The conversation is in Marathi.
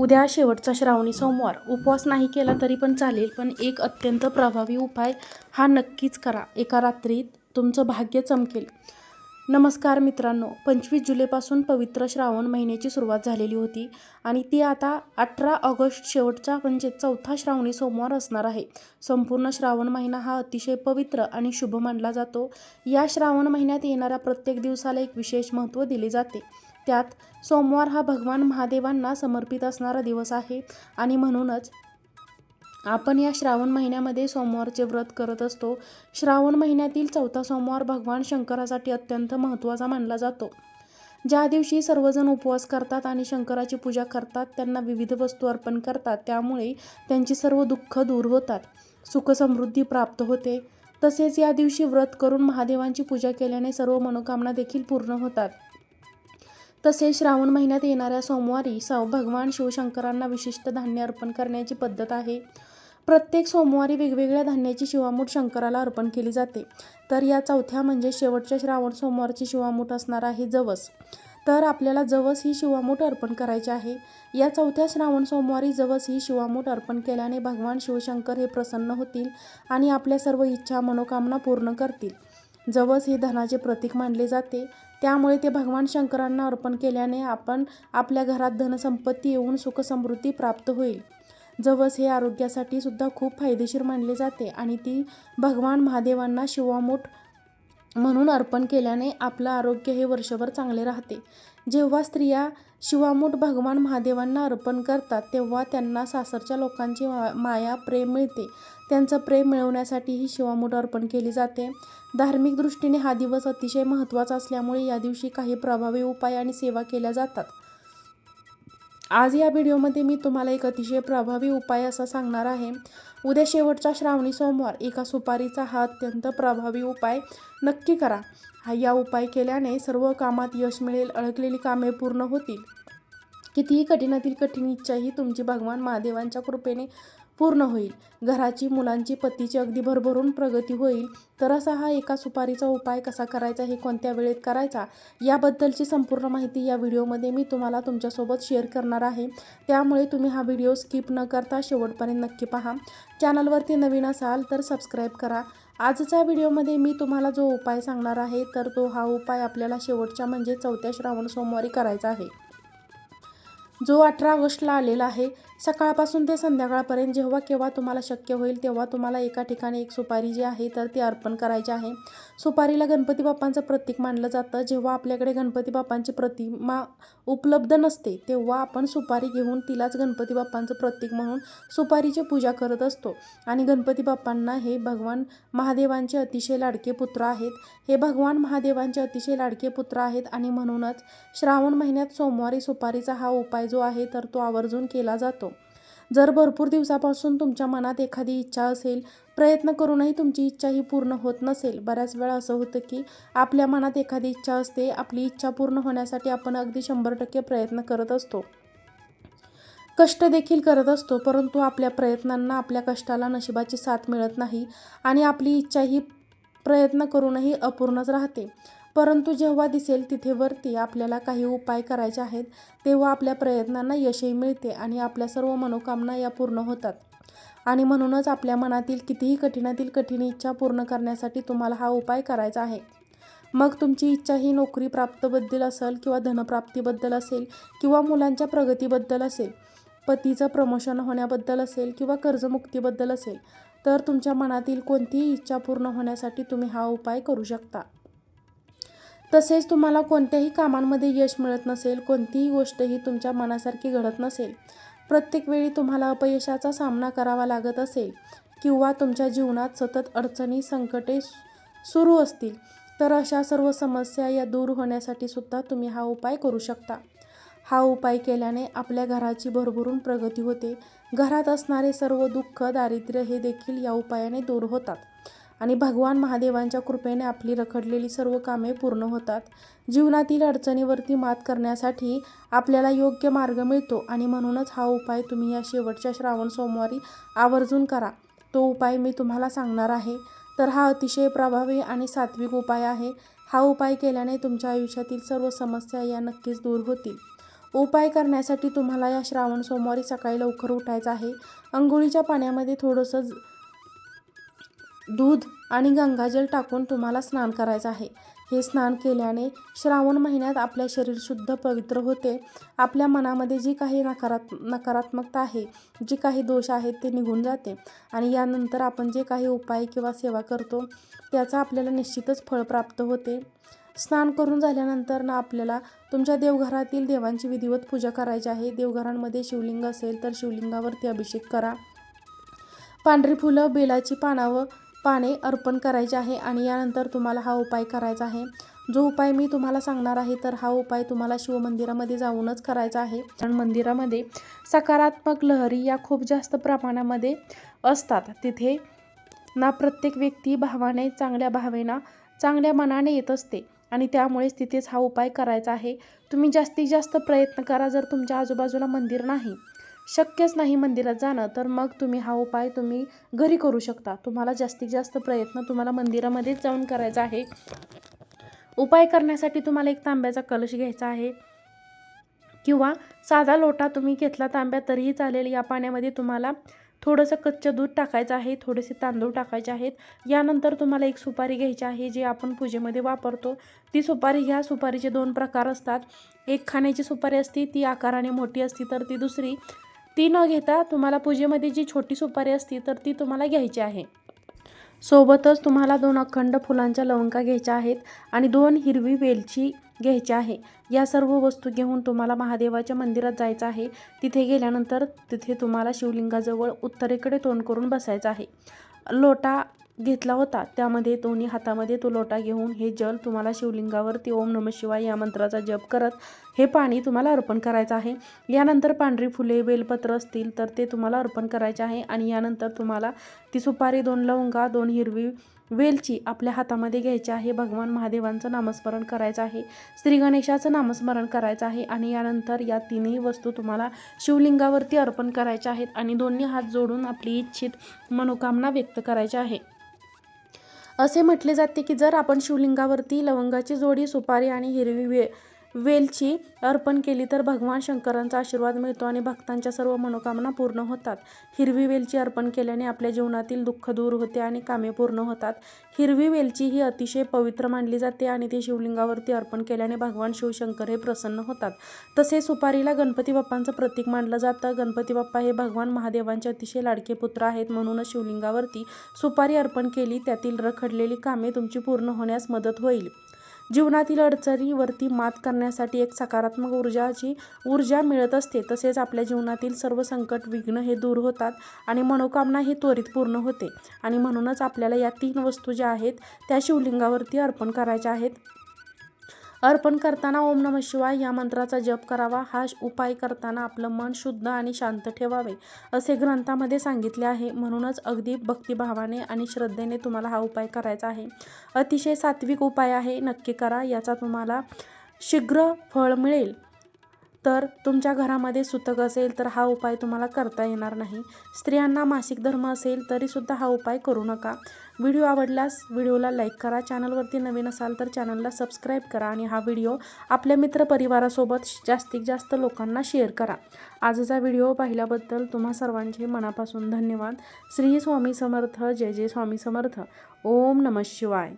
उद्या शेवटचा श्रावणी सोमवार. उपवास नाही केला तरी पण चालेल पण एक अत्यंत प्रभावी उपाय हा नक्कीच करा. एका रात्रीत तुमचं भाग्य चमकेल. नमस्कार मित्रांनो पंचवीस जुलैपासून पवित्र श्रावण महिन्याची सुरुवात झालेली होती आणि ती आता अठरा ऑगस्ट शेवटचा म्हणजे चौथा श्रावणी सोमवार असणार आहे. संपूर्ण श्रावण महिना हा अतिशय पवित्र आणि शुभ मानला जातो. या श्रावण महिन्यात येणाऱ्या प्रत्येक दिवसाला एक विशेष महत्त्व दिले जाते. त्यात सोमवार हा भगवान महादेवांना समर्पित असणारा दिवस आहे आणि म्हणूनच आपण या श्रावण महिन्यामध्ये सोमवारचे व्रत करत असतो. श्रावण महिन्यातील चौथा सोमवार भगवान शंकरासाठी अत्यंत महत्त्वाचा मानला जातो. ज्या दिवशी सर्वजण उपवास करतात आणि शंकराची पूजा करतात त्यांना विविध वस्तू अर्पण करतात त्यामुळे त्यांची सर्व दुःख दूर होतात सुखसमृद्धी प्राप्त होते. तसेच या दिवशी व्रत करून महादेवांची पूजा केल्याने सर्व मनोकामना देखील पूर्ण होतात. तसेच श्रावण महिन्यात येणाऱ्या सोमवारी सौ भगवान शिवशंकरांना विशिष्ट धान्य अर्पण करण्याची पद्धत आहे. प्रत्येक सोमवारी वेगवेगळ्या धान्याची शिवामूठ शंकराला अर्पण केली जाते. तर या चौथ्या म्हणजे शेवटच्या श्रावण सोमवारची शिवामूठ असणार आहे जवस. तर आपल्याला जवस ही शिवामूठ अर्पण करायची आहे. या चौथ्या श्रावण सोमवारी जवस ही शिवामूठ अर्पण केल्याने भगवान शिवशंकर हे प्रसन्न होतील आणि आपल्या सर्व इच्छा मनोकामना पूर्ण करतील. जवस हे धनाचे प्रतीक मानले जाते. त्यामुळे ते भगवान शंकरांना अर्पण केल्याने आपण आपल्या घरात धनसंपत्ती येऊन सुखसमृद्धी प्राप्त होईल. जवस हे आरोग्यासाठी सुद्धा खूप फायदेशीर मानले जाते आणि ती भगवान महादेवांना शिवामूठ म्हणून अर्पण केल्याने आपलं आरोग्य हे वर्षभर चांगले राहते. जेव्हा स्त्रिया शिवामूठ भगवान महादेवांना अर्पण करतात तेव्हा त्यांना सासरच्या लोकांची मा माया प्रेम मिळते. त्यांचं प्रेम मिळवण्यासाठीही शिवामूठ अर्पण केली जाते. धार्मिक दृष्टीने हा दिवस अतिशय महत्त्वाचा असल्यामुळे या दिवशी काही प्रभावी उपाय आणि सेवा केल्या जातात. आज या व्हिडिओमध्ये मी तुम्हाला एक अतिशय प्रभावी उपाय असा सांगणार आहे. उद्या शेवटचा श्रावणी सोमवार. एका सुपारीचा हा अत्यंत प्रभावी उपाय नक्की करा. हा या उपाय केल्याने सर्व कामात यश मिळेल अडकलेली कामे पूर्ण होतील. कितीही कठीणातील कठीण इच्छाही तुमची भगवान महादेवांच्या कृपेने पूर्ण होईल. घराची मुलांची पतीची अगदी भरभरून प्रगती होईल. तर असा हा एका सुपारीचा उपाय कसा करायचा हे कोणत्या वेळेत करायचा याबद्दलची संपूर्ण माहिती या व्हिडिओमध्ये मी तुम्हाला तुमच्यासोबत शेअर करणार आहे. त्यामुळे तुम्ही हा व्हिडिओ स्किप न करता शेवटपर्यंत नक्की पहा. चॅनलवरती नवीन असाल तर सबस्क्राईब करा. आजच्या व्हिडिओमध्ये मी तुम्हाला जो उपाय सांगणार आहे तर तो हा उपाय आपल्याला शेवटच्या म्हणजे चौथ्या श्रावण सोमवारी करायचा आहे. जो अठरा ऑगस्टला आलेला आहे सकाळपासून ते संध्याकाळपर्यंत जेव्हा केव्हा तुम्हाला शक्य होईल तेव्हा तुम्हाला एका ठिकाणी एक सुपारी जी आहे तर ती अर्पण करायची आहे. सुपारीला गणपती बाप्पांचं प्रतीक मानलं जातं. जेव्हा आपल्याकडे गणपती बाप्पांची प्रतिमा उपलब्ध नसते तेव्हा आपण सुपारी घेऊन तिलाच गणपती बाप्पांचं प्रतीक म्हणून सुपारीची पूजा करत असतो. आणि गणपती बाप्पांना हे भगवान महादेवांचे अतिशय लाडके पुत्र आहेत. हे भगवान महादेवांचे अतिशय लाडके पुत्र आहेत आणि म्हणूनच श्रावण महिन्यात सोमवारी सुपारीचा हा उपाय जो आहे तर तो आवर्जून केला जातो. जर भरपूर दिवसापासून तुमच्या मनात एखादी इच्छा असेल प्रयत्न करूनही तुमची इच्छा ही पूर्ण होत नसेल. बऱ्याच वेळा असं होतं की आपल्या मनात एखादी इच्छा असते आपली इच्छा पूर्ण होण्यासाठी आपण अगदी शंभर टक्के प्रयत्न करत असतो. कष्ट देखील करत असतो परंतु आपल्या प्रयत्नांना आपल्या कष्टाला नशिबाची साथ मिळत नाही आणि आपली इच्छा ही प्रयत्न करूनही अपूर्णच राहते. परंतु जेव्हा दिसेल तिथे वरती आपल्याला काही उपाय करायचे आहेत तेव्हा आपल्या प्रयत्नांना यशही मिळते आणि आपल्या सर्व मनोकामना या पूर्ण होतात. आणि म्हणूनच आपल्या मनातील कितीही कठीणातील कठीण इच्छा पूर्ण करण्यासाठी तुम्हाला हा उपाय करायचा आहे. मग तुमची इच्छा ही नोकरी प्राप्तबद्दल असेल किंवा धनप्राप्तीबद्दल असेल किंवा मुलांच्या प्रगतीबद्दल असेल पतीचं प्रमोशन होण्याबद्दल असेल किंवा कर्जमुक्तीबद्दल असेल तर तुमच्या मनातील कोणतीही इच्छा पूर्ण होण्यासाठी तुम्ही हा उपाय करू शकता. तसेच तुम्हाला कोणत्याही कामांमध्ये यश मिळत नसेल कोणतीही गोष्टही तुमच्या मनासारखी घडत नसेल प्रत्येक वेळी तुम्हाला अपयशाचा सामना करावा लागत असेल किंवा तुमच्या जीवनात सतत अडचणी संकटे सुरू असतील तर अशा सर्व समस्या या दूर होण्यासाठी सुद्धा तुम्ही हा उपाय करू शकता. हा उपाय केल्याने आपल्या घराची भरभरून प्रगती होते. घरात असणारे सर्व दुःख दारिद्र्य हे देखील या उपायाने दूर होतात. आणि भगवान महादेवांच्या कृपेने आपली रखडलेली सर्व कामे पूर्ण होतात. जीवनातील अडचणीवरती मात करण्यासाठी आपल्याला योग्य मार्ग मिळतो आणि म्हणूनच हा उपाय तुम्ही या शेवटच्या श्रावण सोमवारी आवर्जून करा. तो उपाय मी तुम्हाला सांगणार आहे. तर हा अतिशय प्रभावी आणि सात्विक उपाय आहे. हा उपाय केल्याने तुमच्या आयुष्यातील सर्व समस्या या नक्कीच दूर होतील. उपाय करण्यासाठी तुम्हाला या श्रावण सोमवारी सकाळी लवकर उठायचं आहे. अंघोळीच्या पाण्यामध्ये थोडंसं दूध आणि गंगाजल टाकून तुम्हाला स्नान करायचं आहे. हे स्नान केल्याने श्रावण महिन्यात आपले शरीर शुद्ध पवित्र होते. आपल्या मनामध्ये जी काही नकारात् नकारात्मकता आहे जी काही दोष आहेत ते निघून जाते. आणि यानंतर आपण जे काही उपाय किंवा सेवा करतो त्याचा आपल्याला निश्चितच फळ प्राप्त होते. स्नान करून झाल्यानंतर ना आपल्याला तुमच्या देवघरातील देवांची विधिवत पूजा करायची आहे. देवघरांमध्ये शिवलिंग असेल तर शिवलिंगावरती अभिषेक करा. पांढरी फुलं बेलाची पानावं पाने अर्पण करायचे आहे आणि यानंतर तुम्हाला हा उपाय करायचा आहे. जो उपाय मी तुम्हाला सांगणार आहे तर हा उपाय तुम्हाला शिवमंदिरामध्ये जाऊनच करायचा आहे. कारण मंदिरामध्ये सकारात्मक लहरी या खूप जास्त प्रमाणामध्ये असतात. तिथे ना प्रत्येक व्यक्ती भावाने चांगल्या भावेना चांगल्या मनाने येत असते आणि त्यामुळेच तिथेच हा उपाय करायचा आहे. तुम्ही जास्तीत जास्त प्रयत्न करा जर तुमच्या आजूबाजूला मंदिर नाही. शक्यच नाही मंदिरात जाणं तर मग तुम्ही हा उपाय तुम्ही घरी करू शकता. तुम्हाला जास्तीत जास्त प्रयत्न तुम्हाला मंदिरामध्येच जाऊन करायचा आहे. उपाय करण्यासाठी तुम्हाला एक तांब्याचा कलश घ्यायचा आहे. किंवा साधा लोटा तुम्ही घेतला तांब्या तरीही चालेल. या पाण्यामध्ये तुम्हाला थोडंसं कच्चं दूध टाकायचं आहे थोडेसे तांदूळ टाकायचे आहेत. यानंतर तुम्हाला एक सुपारी घ्यायची आहे जी आपण पूजेमध्ये वापरतो. ती सुपारी ह्या सुपारीचे दोन प्रकार असतात. एक खाण्याची सुपारी असती ती आकाराने मोठी असती तर ती दुसरी ती न घेता तुम्हाला पूजेमध्ये जी छोटी सुपारी असती तर ती तुम्हाला घ्यायची आहे. सोबतच तुम्हाला दोन अखंड फुलांच्या लवंगा घ्यायच्या आहेत आणि दोन हिरवी वेलची घ्यायची आहे. या सर्व वस्तू घेऊन तुम्हाला महादेवाच्या मंदिरात जायचं आहे. तिथे गेल्यानंतर तिथे तुम्हाला शिवलिंगाजवळ उत्तरेकडे तोंड करून बसायचं आहे. लोटा घेतला होता. त्यामध्ये दोन्ही हातामध्ये तो लोटा घेऊन हे जल तुम्हाला शिवलिंगावरती ओम नम शिवाय या मंत्राचा जप करत हे पाणी तुम्हाला अर्पण करायचं आहे. यानंतर पांढरी फुले बेलपत्र असतील तर ते तुम्हाला अर्पण करायचे आहे आणि यानंतर तुम्हाला ती सुपारी दोन लवंगा दोन हिरवी वेलची आपल्या हातामध्ये घ्यायची आहे. भगवान महादेवांचं नामस्मरण करायचं आहे. श्री गणेशाचं नामस्मरण करायचं आहे आणि यानंतर या तिन्ही वस्तू तुम्हाला शिवलिंगावरती अर्पण करायच्या आहेत आणि दोन्ही हात जोडून आपली इच्छित मनोकामना व्यक्त करायची आहे. असे म्हटले जाते की जर आपण शिवलिंगावरती लवंगाची जोडी सुपारी आणि हिरवी वे वेलची अर्पण केली तर भगवान शंकरांचा आशीर्वाद मिळतो आणि भक्तांच्या सर्व मनोकामना पूर्ण होतात. हिरवी वेलची अर्पण केल्याने आपल्या जीवनातील दुःख दूर होते आणि कामे पूर्ण होतात. हिरवी वेलची ही अतिशय पवित्र मानली जाते आणि ती शिवलिंगावरती अर्पण केल्याने भगवान शिवशंकर हे प्रसन्न होतात. तसेच सुपारीला गणपती बाप्पांचं प्रतीक मानलं जातं. गणपती बाप्पा हे भगवान महादेवांचे अतिशय लाडके पुत्र आहेत. म्हणूनच शिवलिंगावरती सुपारी अर्पण केली. त्यातील रखडलेली कामे तुमची पूर्ण होण्यास मदत होईल. जीवनातील अडचणीवरती मात करण्यासाठी एक सकारात्मक ऊर्जाची ऊर्जा मिळत असते तसेच आपल्या जीवनातील सर्व संकट विघ्न हे दूर होतात आणि मनोकामना ही त्वरित पूर्ण होते. आणि म्हणूनच आपल्याला या तीन वस्तू ज्या आहेत त्या शिवलिंगावरती अर्पण करायच्या आहेत. अर्पण करताना ओम नम शिवाय या मंत्राचा जप करावा. हा उपाय करताना आपलं मन शुद्ध आणि शांत ठेवावे असे ग्रंथामध्ये सांगितले आहे. म्हणूनच अगदी भक्तिभावाने आणि श्रद्धेने तुम्हाला हा उपाय करायचा आहे. अतिशय सात्विक उपाय आहे. नक्की करा. याचा तुम्हाला शीघ्र फळ मिळेल. तर तुमच्या घरामध्ये सुतक असेल तर हा उपाय तुम्हाला करता येणार नाही. स्त्रियांना मासिक धर्म असेल तरीसुद्धा हा उपाय करू नका. व्हिडिओ आवडल्यास व्हिडिओला लाईक करा चॅनलवरती नवीन असाल तर चॅनलला सबस्क्राईब करा आणि हा व्हिडिओ आपल्या मित्रपरिवारासोबत जास्तीत जास्त लोकांना शेअर करा. आजचा व्हिडिओ पाहिल्याबद्दल तुम्हा सर्वांचे मनापासून धन्यवाद. श्री स्वामी समर्थ जय जय स्वामी समर्थ. ओम नम शिवाय.